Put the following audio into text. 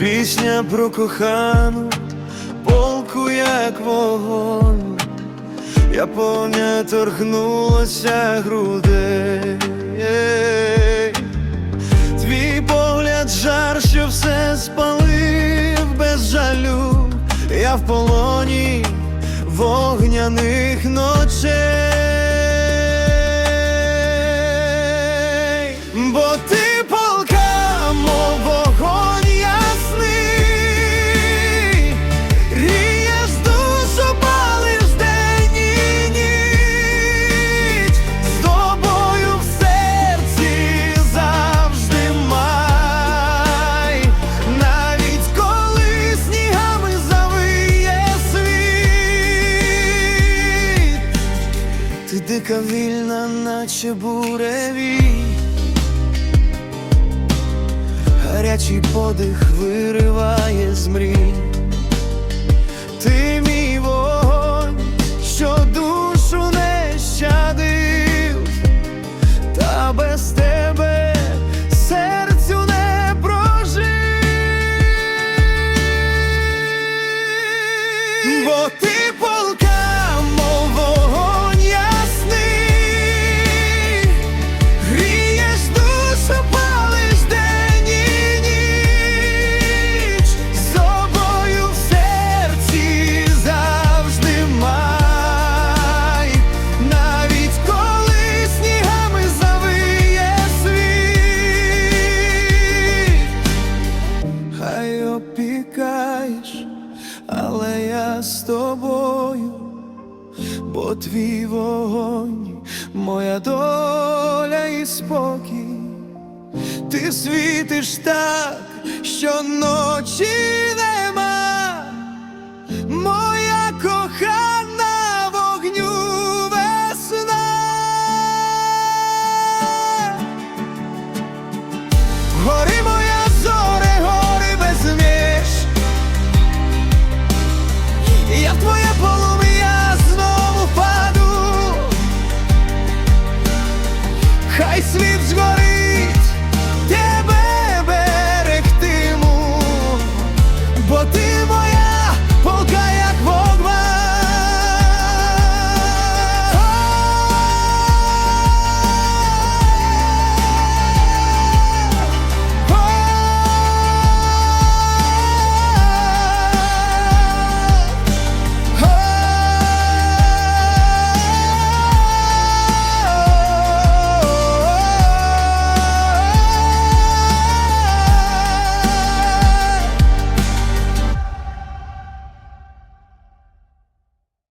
пісня про кохану, полку як вогонь, я повня торкнулася грудей. Твій погляд жар, що все спалив без жалю, я в полоні вогняних ночей, дика вільна, наче буревій. Гарячий подих вириває опікаєш, але я з тобою, бо твій вогонь, моя доля і спокій, ти світиш так, що ночі нема.